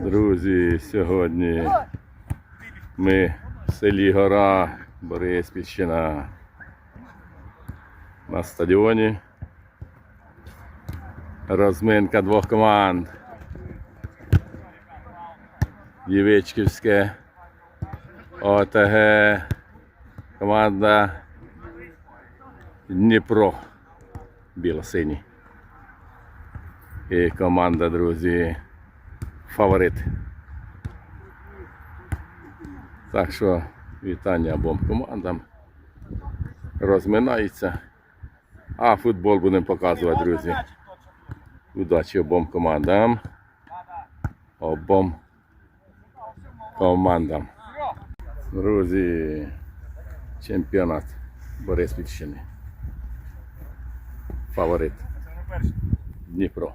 Друзі, сьогодні ми в селі Гора Бориспільщина на стадіоні. Розминка двох команд. Дівичківське ОТГ. Команда Дніпро. Біло-сині. І команда, друзі, фаворит. Так що вітання обом командам. Розминаються. А футбол будемо показувати, друзі. Удачі обом командам. Обом командам. Друзі, чемпіонат Бориспільщини. Фаворит. Дніпро.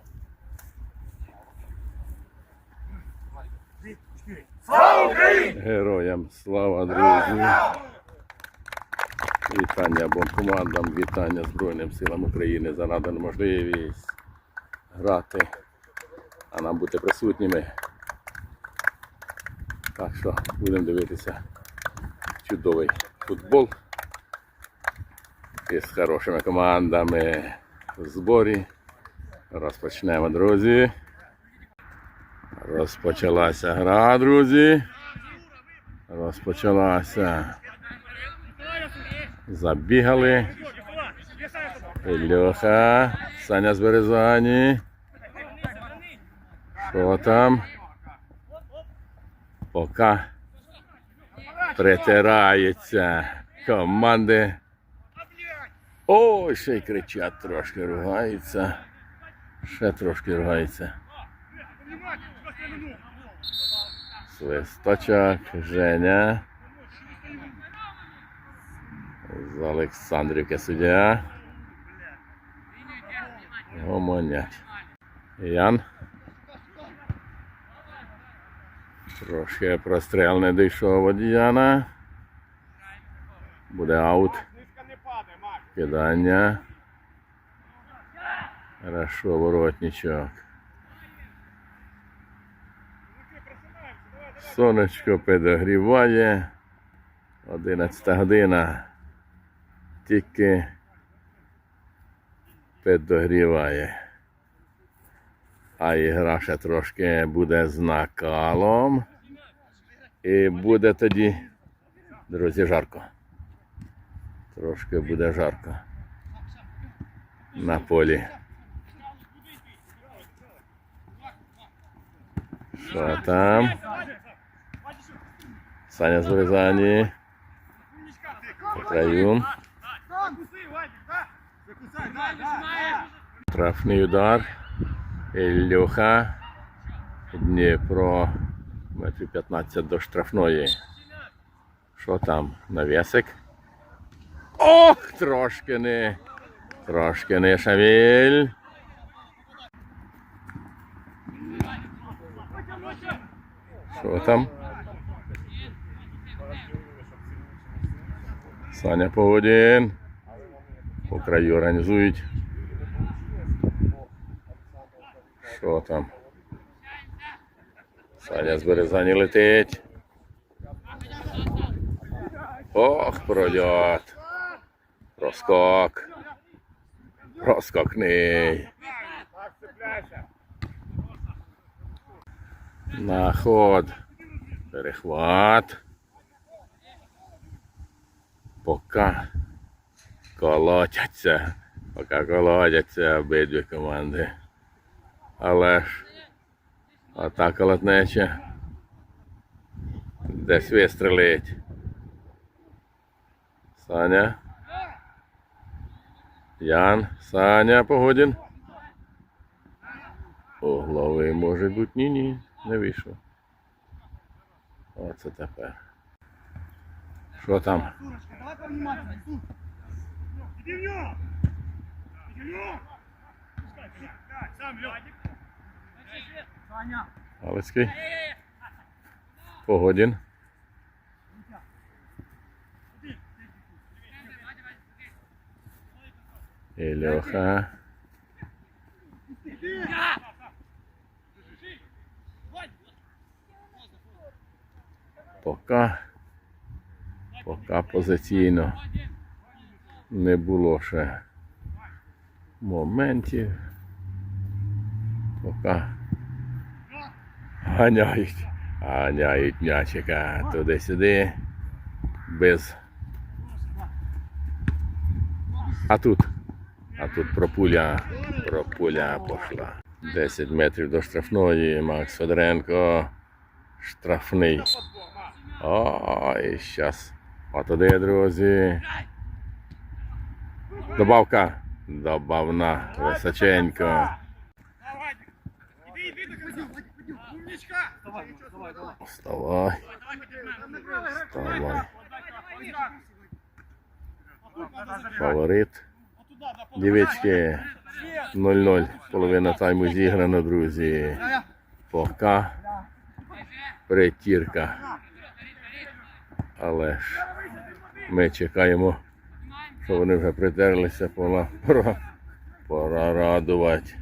Героям слава, друзі. Вітання обом командам, вітання Збройним силам України за надану можливість грати, а нам бути присутніми. Так що будемо дивитися чудовий футбол із хорошими командами в зборі. Розпочнемо, друзі. Розпочалася гра, друзі. Розпочалася. Забігали. Ільоха. Саня з Березані. Що там? Поки притираються команди. Ой, ще й кричать трошки, ругаються. Ще трошки ругаються. Свисточок, Женя. З Олександрівки суддя. Гомонять. Ян. Трошки простріл не дійшов від Яна. Буде аут. Кидання. Хорошо, воротничок. Сонечко підогріває. 11 година. Тільки підогріває. А ігра ще трошки буде з накалом. І буде тоді, друзі, жарко. Трошки буде жарко. На полі. Що там? Саня з Березані. Краюн. Штрафний удар. Ілюха. Дніпро. Метрів 15 до штрафної. Що там? Навісик. Ох, трошки не. Трошки не Шаміль. Що там? Саня Погодін. По краю організують. Що там? Саня з Березані летить. Ох, прольот. Проскок. Проскокний. На ход. Перехват. Пока колотяться. Пока колотяться обидві команди. Але ж атака латнеча. Десь вистрелить. Саня. Ян, Саня Погодін. Угловий може бути ні-ні, не вийшов. Оце тепер. Що там? Галицький. Погодін. Ілюха. Пока. Поки позиційно не було ще моментів. Поки ганяють, ганяють м'ячика туди-сюди. Без. А тут. А тут пропуля, пропуля пошла. 10 метрів до штрафної. Макс Федоренко. Штрафний. Ой, щас. Отуди, друзі. Добавка. Добавна. Височенько. Вставай. Вставай. Фаворит. Дівчатки. 0-0. Половина тайму зіграно, друзі. Пока. Притірка. Але ж ми чекаємо, що вони вже притерлися, пора, пора, пора радувати.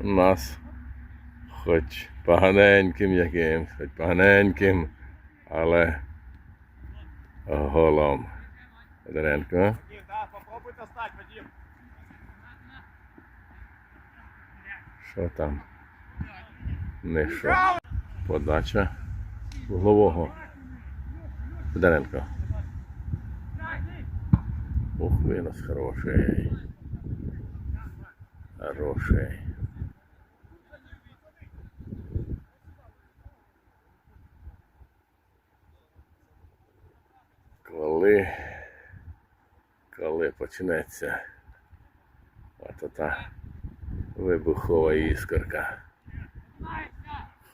Нас хоч поганеньким якимсь, хоч поганеньким, але голом. Федоренко. Що там? Не що. Подача вуглового. Федоренко. Ух, винос хороший. Хороший. Коли, коли почнеться ото та вибухова іскорка.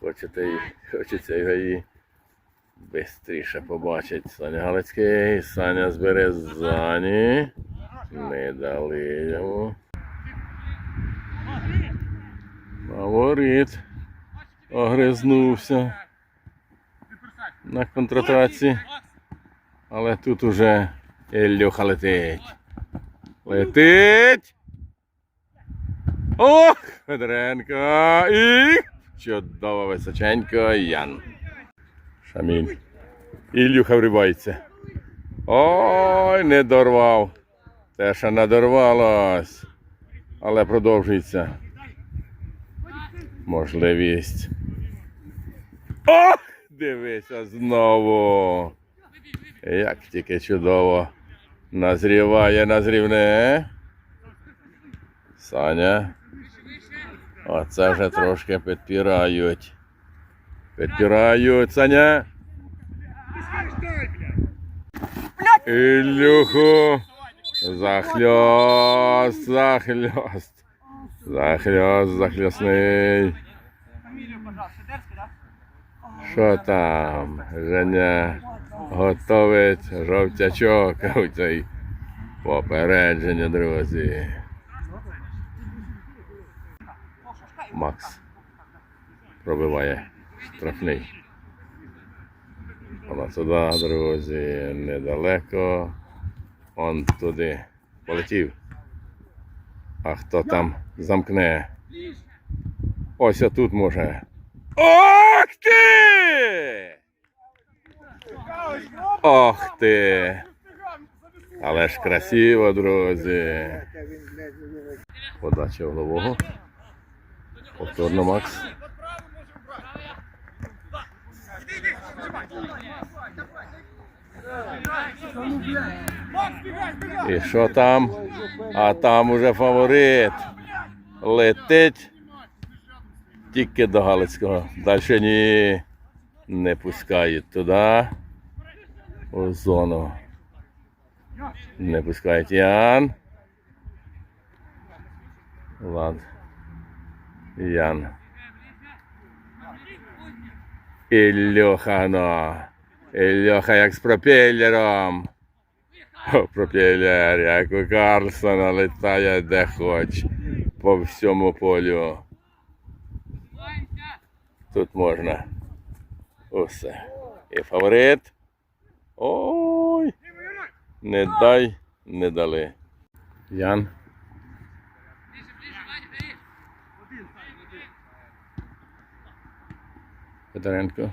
Хочете, й- хочеться її швидше побачити. Саня Галицький, Саня з Березані. Не дали йому. Фаворит. Огризнувся на контратаці. Але тут уже Ілюха летить. Летить! Ох, Федоренко і чудово височенько Ян. Шамін. Ілюха врибається. Ой, не дорвав. Те, що не дорвалось. Але продовжується. Можливість. Ох! Дивися знову. Як тільки чудово назріває назрівне. Саня. Оце вже трошки підпирають. Підпирають, Саня. Ілюху. Захльост, захльост. Захльост, захльосний. Що там? Женя готовить жовтячок. Оцей попередження, друзі. Макс пробиває штрафний. Вона туди, друзі, недалеко. Он туди полетів. А хто там замкне? Ось отут може. Ох ти! Ох ти! Але ж красиво, друзі. Подача голового. Повторно Макс. І що там? А там уже фаворит. Летить. Тільки до Галицького. Далі ні. Не пускають туди. У зону. Не пускають Ян. Влад. Ян. Ілюха, ну. Ілюха як з пропелером. О, пропелер, як у Карлсона літає де хоч по всьому полю. Тут можна усе. І фаворит. Ой, не дай, не дали. Ян. Федоренко.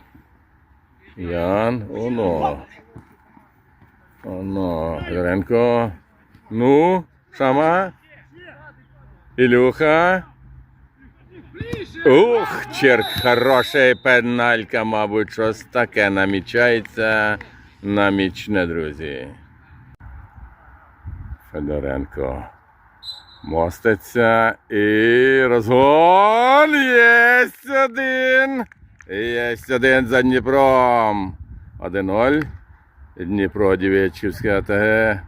Ян. Оно. Оно. Федоренко. Ну, Шама. Ілюха. Ух, черк, хороша пеналька, мабуть, щось таке намічається. Намічне, друзі. Федоренко. Моститься і розгон. Єсть один. Єсть один за Дніпром. 1-0. Дніпро Дівечівське АТГ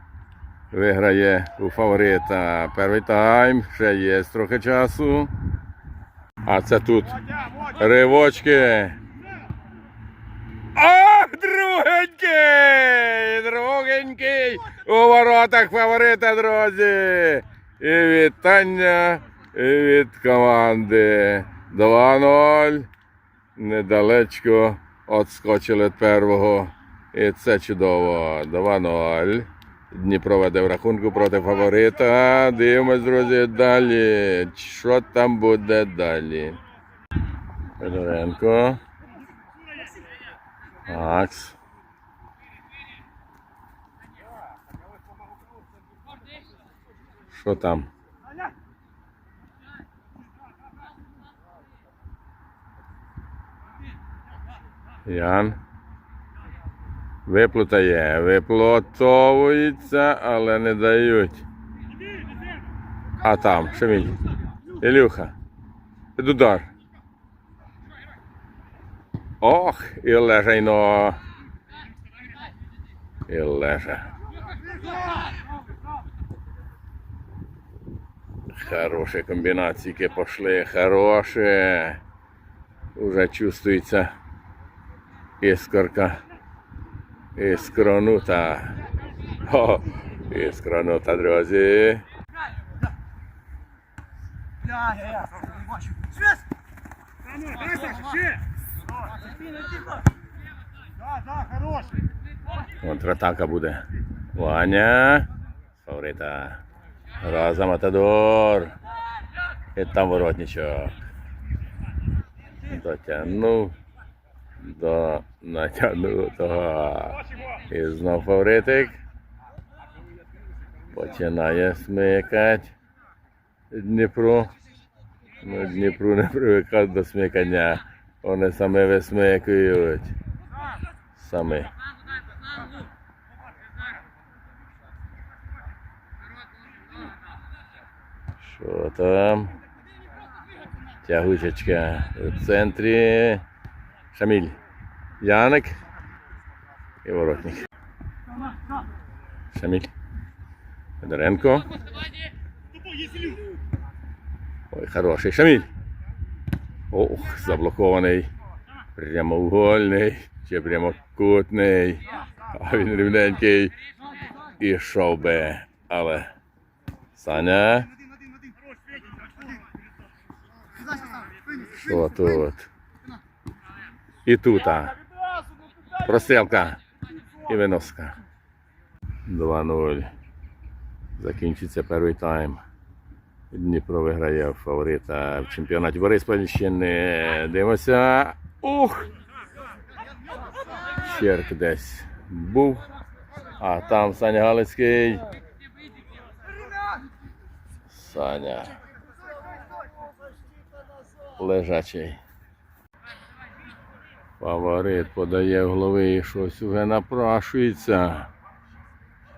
виграє у фаворита. Перший тайм. Ще є трохи часу. А це тут ривочки. Ах, другенький! Другенький у воротах фаворита, друзі. І вітання від команди. 2-0. Недалечко отскочили від первого. І це чудово. 2-0. Дніпро веде в рахунку проти фаворита. Дивимось, друзі, далі. Що там буде далі? Федоренко. Макс. Що там? Ян. Виплутає, виплутовується, але не дають. А там, Шеміль. Ілюха. Дудар. Ох, і лежайно. І лежа. Хороші комбінації пошли, хороші. Уже чувствується іскорка. Іскронута. О, іскронута, друзі. Контратака буде. Ваня. Фаворита. Роза Матадор. І там воротничок. Дотягнув. До натягнутого. І знов фаворитик. Починає смикати. Дніпро. Ну, Дніпру не привикати до смикання. Вони саме висмикують. Самі. Що там? Тягучечка в центрі. Шаміль. Яник. І воротник. Шаміль. Федоренко. Ой, хороший. Шаміль. Ох, заблокований. Прямоугольний. Чи прямокутний. А він рівненький. І шов би. Але. Саня. Що тут? І тут. Прострілка. І виноска. 2-0. Закінчиться перший тайм. Дніпро виграє фаворита в чемпіонаті Бориспільщини. Дивимося. Ух! Черк десь був. А там Саня Галицький. Саня. Лежачий. Фаворит подає в голови і щось вже напрашується.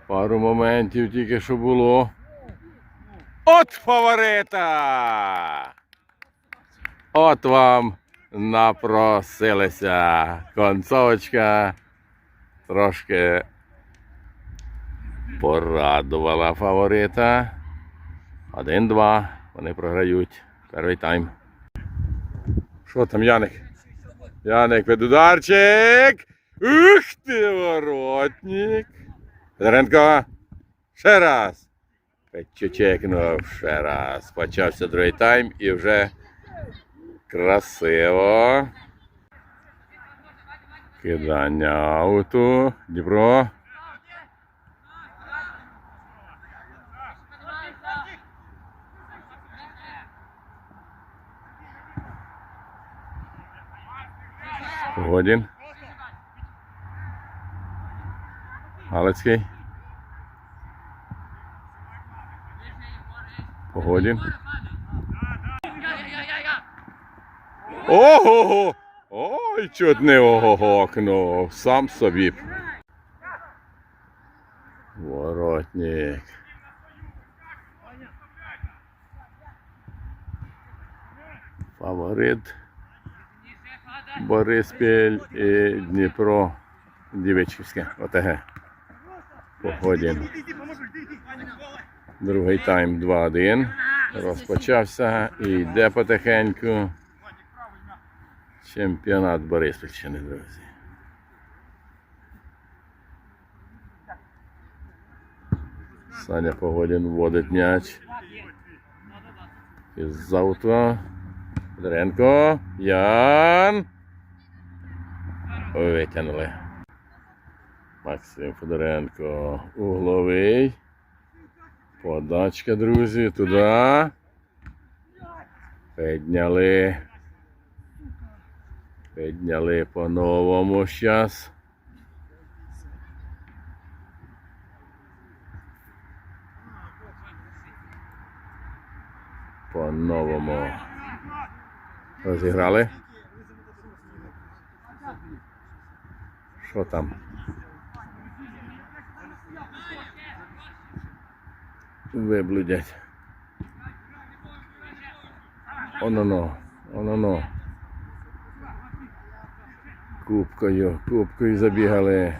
Пару моментів тільки що було. От фаворита! От вам напросилися. Концовочка трошки порадувала фаворита. Один-два. Вони програють. Перший тайм. Що там, Яник? Яник під ударчик. Ух ти, воротник. Федоренко. Ще раз. Чекнув ще раз. Почався другий тайм і вже красиво. Кидання ауту. Дніпро. Погодін. Галицький. Погодін. Ого! Ой, чуть не. Сам собі. Воротник. Фаворит. Бориспіль і Дніпро Дівичівське. ОТГ. Іди. Другий тайм 2-1. Розпочався і йде потихеньку. Чемпіонат Бориспільщини, друзі. Саня Погодін вводить м'яч. Із завтра. Федоренко. Ян. Витягнули. Максим Федоренко. Угловий. Подачка, друзі, туди. Підняли. Підняли по-новому зараз. По-новому. Розіграли. Що там? Виблудять. Оно-но, оно-но. Кубкою, кубкою забігали.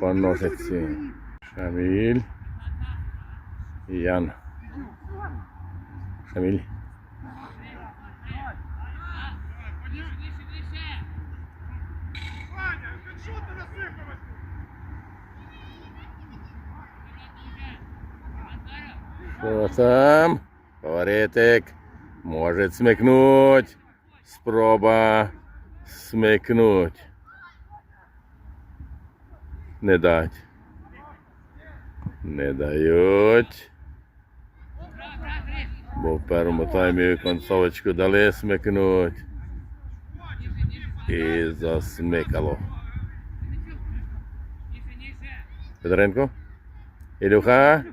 Поносять ці. Шаміль. Ян. Шаміль. Ваня, ти що ти насипав? Що там? Фаворитик. Може смикнуть. Спроба смикнуть. Не дать. Не дають. Бо в першому таймі концовочку дали смикнуть. І засмикало. Федоренко? Ілюха?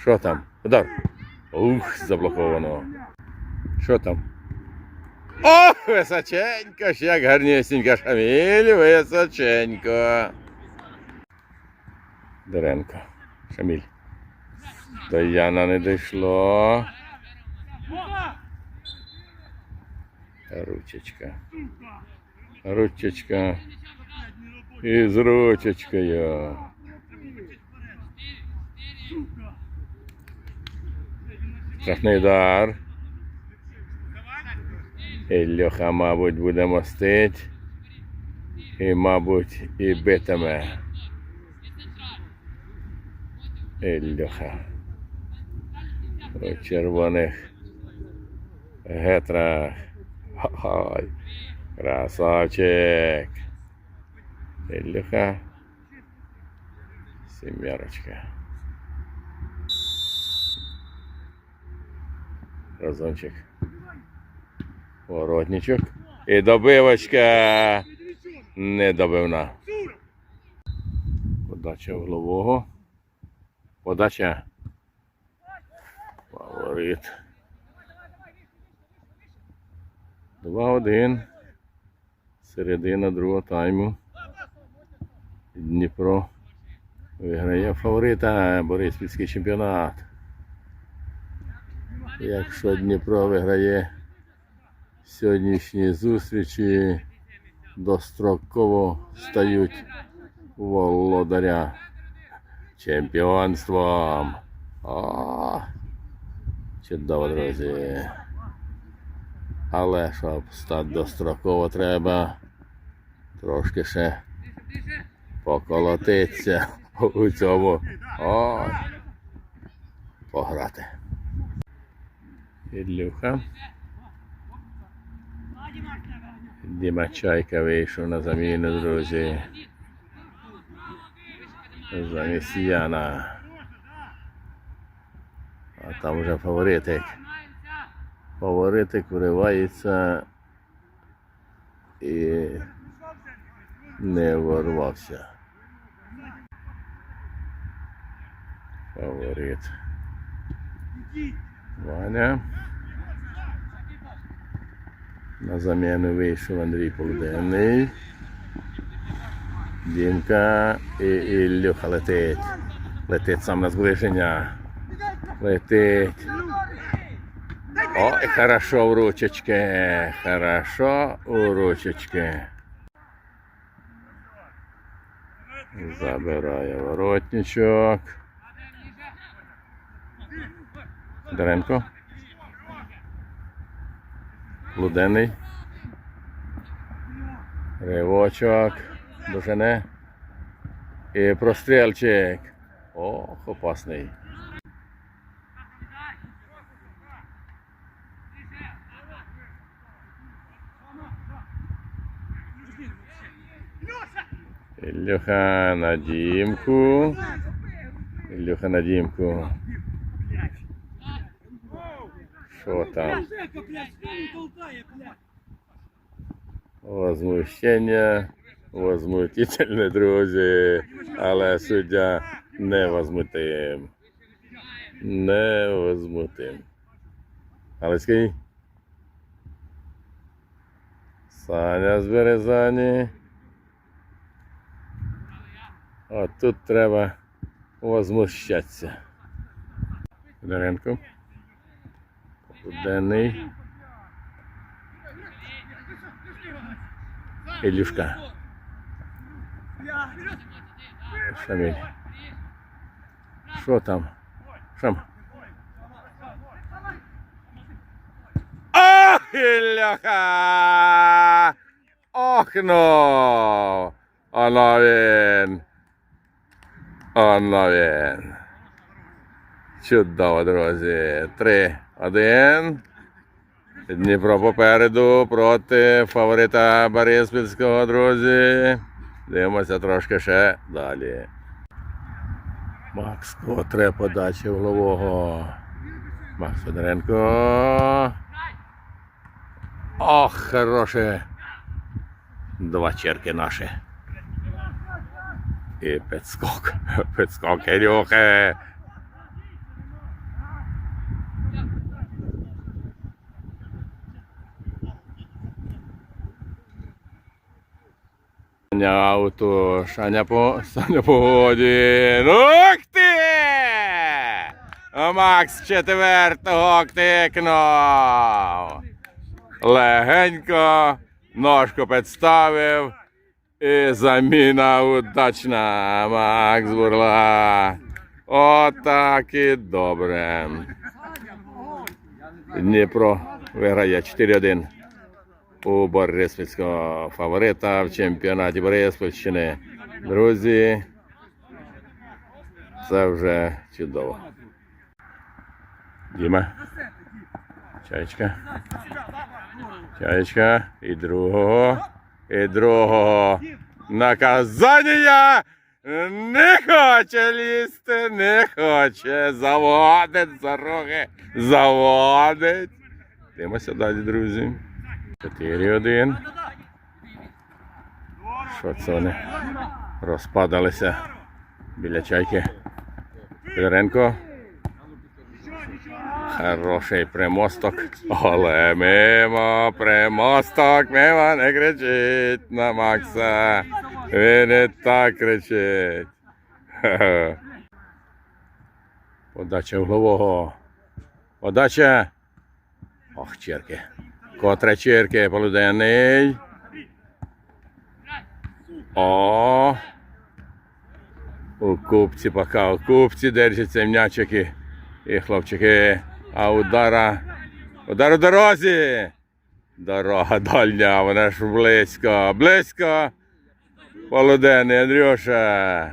Що там? Удар. Ух, заблоковано. Що там? Ох, височенько, ж як гарнісінько Шаміль, височенько. Деренко. Шаміль. До Яна не дійшло. Ручечка. Ручечка. І з ручечкою. Штрафний удар. Мабуть, буде мостить. І, мабуть, і битиме. Іллюха. У червоних гетрах. Ой, красавчик. Іллюха. Сімерочка. Разончик. Воротничок. І добивочка. Не добивна. Подача углового. Подача. Фаворит. 2-1. Середина другого тайму. Дніпро виграє фаворита Бориспільський чемпіонат. Якщо Дніпро виграє сьогоднішні зустрічі, достроково стають володаря чемпіонством. О, чудово, друзі. Але щоб стати достроково треба трошки ще поколотитися у цьому. О, пограти. Ілюха. Діма Чайка вийшов на заміну, друзі. Замість Яна. А там вже фаворитик. Фаворитик виривається і не ворвався. Фаворит. Ваня. На заміну вийшов Андрій Полуденний. Дімка і Ілюха летить. Летить сам на зближення. Летить. Ой, хорошо в ручечки. Хорошо у ручечки. Забирає воротничок. Даренко. Луденний. Ривочок. Дожене. І прострілчик. Ох, опасний. Ілюха на дімку. Ілюха на дімку. Що там? Возмущення, возмутительне, друзі, але суддя не возмутим. Не возмутим. Галицький. Саня з Березані. От тут треба возмущатися. Федоренко. Денний. Ілюшка. Шаміль. Що там? Шам. Ох, Ілюха! Ох, ну! Оно він. Оно він. Чудово, друзі. Три, один. Дніпро попереду проти фаворита Бориспільського, друзі. Дивимося трошки ще далі. Макс котре подача углового. Макс Федоренко. Ох, хороше. Два черки наші. І підскок. Підскок Ілюхи. Саня ауто, Саня по, Саня погодін. Ух ти! Макс четвертого тикнув. Легенько, ножку підставив. І заміна удачна, Макс Бурла. Отак і добре. Дніпро виграє 4-1 у Бориспільського фаворита в чемпіонаті Бориспільщини. Друзі, це вже чудово. Діма. Чаєчка. Чаєчка. І другого. І другого. Наказання не хоче лізти, не хоче. Заводить за роги. Заводить. Дивимося далі, друзі. 4-1. Що це вони розпадалися біля чайки. Федоренко. Хороший примосток. Але мимо примосток, мимо не кричить на Макса. Він і так кричить. Подача углового. Подача. Ох, черки. Котре черки, полуденний. О. У купці пока, у купці держаться м'ячики і хлопчики. А удара. Удар у дорозі. Дорога дальня, вона ж близько. Близько. Полуденний, Андрюша.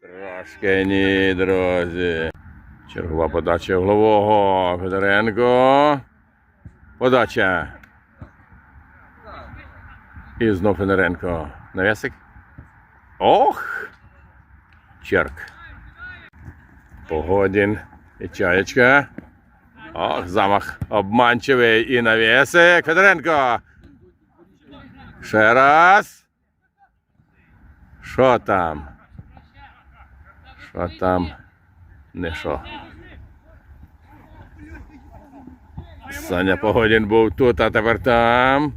Трошки ні, друзі. Чергова подача углового. Федоренко. Подача. І знов Федоренко. Навісик. Ох! Черк. Погодін. І чаєчка. Ох, замах обманчивий і навісик. Федоренко. Ще раз. Що там? Що там? Не що. Саня Погодін був тут, а тепер там.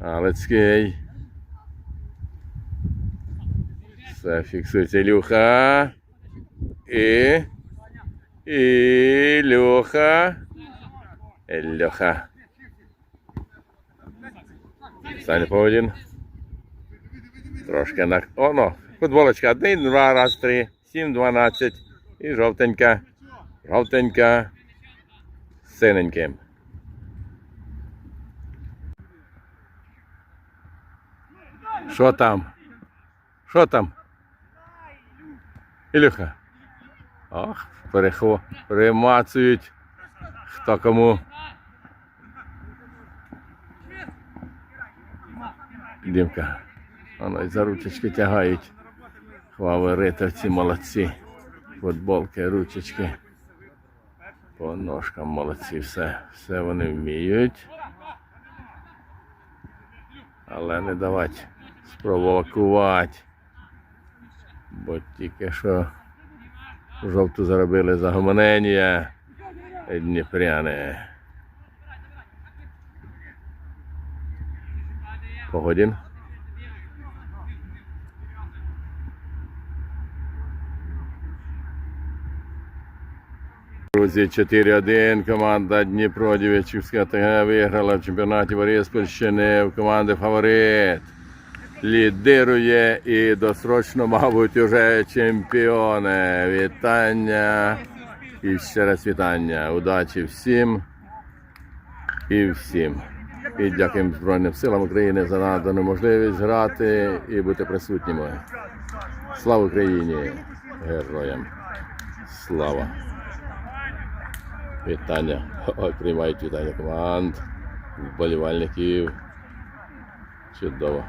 Галицький. Все фіксується Ілюха. І. Ілюха. Ілюха. Саня Погодін. Трошки на. Оно. Футболочка. Один, два, раз, три. Сім, дванадцять. І жовтенька. Жовтенька. Синеньким. Що там? Що там? Ілюха. Ох, перехо... перемацують. Хто кому. Дімка. Воно і за ручечки тягають. Фаворитовці молодці. Футболки, ручечки. По ножкам молодці, все, все вони вміють. Але не давати спровокувати. Бо тільки що жовту заробили за гомонення дніпряне. Погодін. Друзі, 4-1. Команда Дніпро Дівчівська ТГ виграла в чемпіонаті Бориспільщини в команди фаворит. Лідирує і досрочно, мабуть, уже чемпіони. Вітання. І ще раз вітання. Удачі всім і всім. І дякуємо Збройним силам України за надану можливість грати і бути присутніми. Слава Україні! Героям! Слава! Вітання. Ой, приймають вітання команд, вболівальників. Чудово.